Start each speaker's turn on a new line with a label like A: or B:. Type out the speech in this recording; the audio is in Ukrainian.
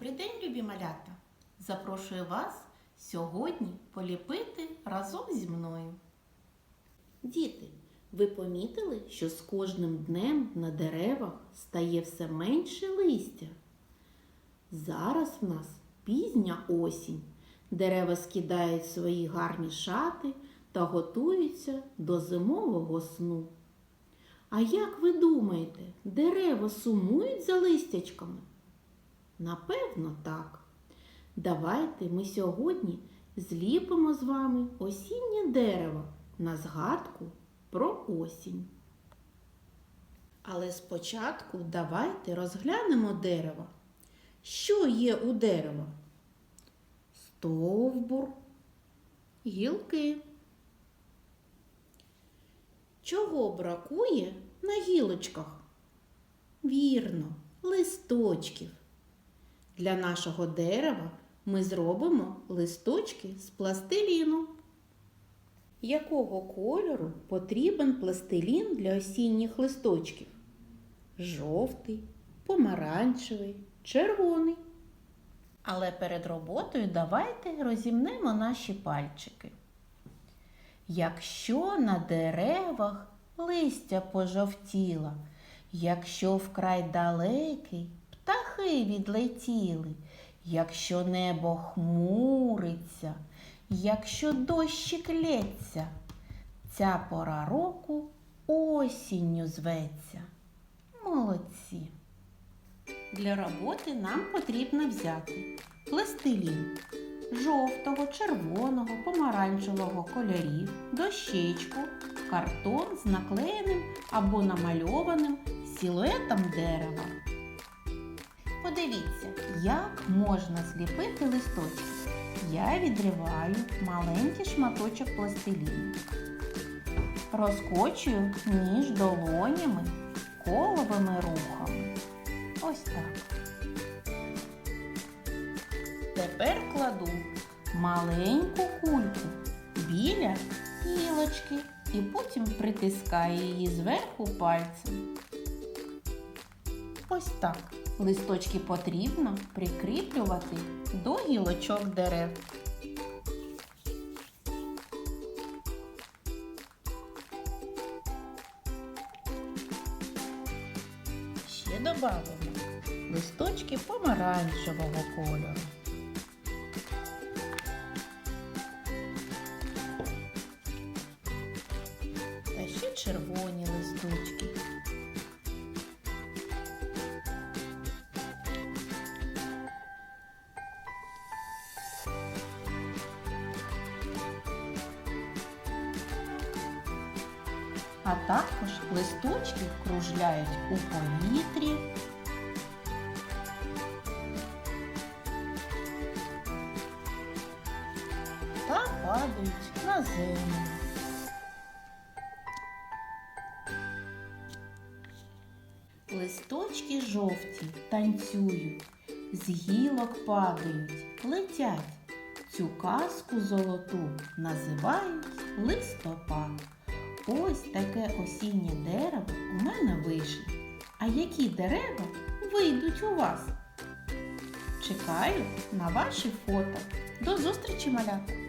A: Добрий день, любі малята! Запрошую вас сьогодні поліпити разом зі мною. Діти, ви помітили, що з кожним днем на деревах стає все менше листя? Зараз в нас пізня осінь. Дерева скидають свої гарні шати та готуються до зимового сну. А як ви думаєте, дерева сумують за листячками? Напевно, так. Давайте ми сьогодні зліпимо з вами осіннє дерево на згадку про осінь. Але спочатку давайте розглянемо дерево. Що є у дерева? Стовбур, гілки. Чого бракує на гілочках? Вірно, листочків. Для нашого дерева ми зробимо листочки з пластиліну. Якого кольору потрібен пластилін для осінніх листочків? Жовтий, помаранчевий, червоний. Але перед роботою давайте розімнемо наші пальчики. Якщо на деревах листя пожовтіла, якщо вкрай далекий птахи відлетіли, якщо небо хмуриться, якщо дощик лється, ця пора року осінню зветься. Молодці. Для роботи нам потрібно взяти пластилін жовтого, червоного, помаранчевого кольорів, дощечку, картон з наклеєним або намальованим силуетом дерева. Подивіться, як можна зліпити листочки. Я відриваю маленький шматочок пластиліну. Розкочую між долонями коловими рухами. Ось так. Тепер кладу маленьку кульку біля гілочки і потім притискаю її зверху пальцем. Ось так. Листочки потрібно прикріплювати до гілочок дерев. Ще додамо листочки помаранчевого кольору. Та ще червоні листочки. А також листочки кружляють у повітрі. Та падають на землю. Листочки жовті танцюють, з гілок падають, летять. Цю казку золоту називають листопад. Ось таке осіннє дерево у мене вийшло. А які дерева вийдуть у вас? Чекаю на ваші фото. До зустрічі, малята!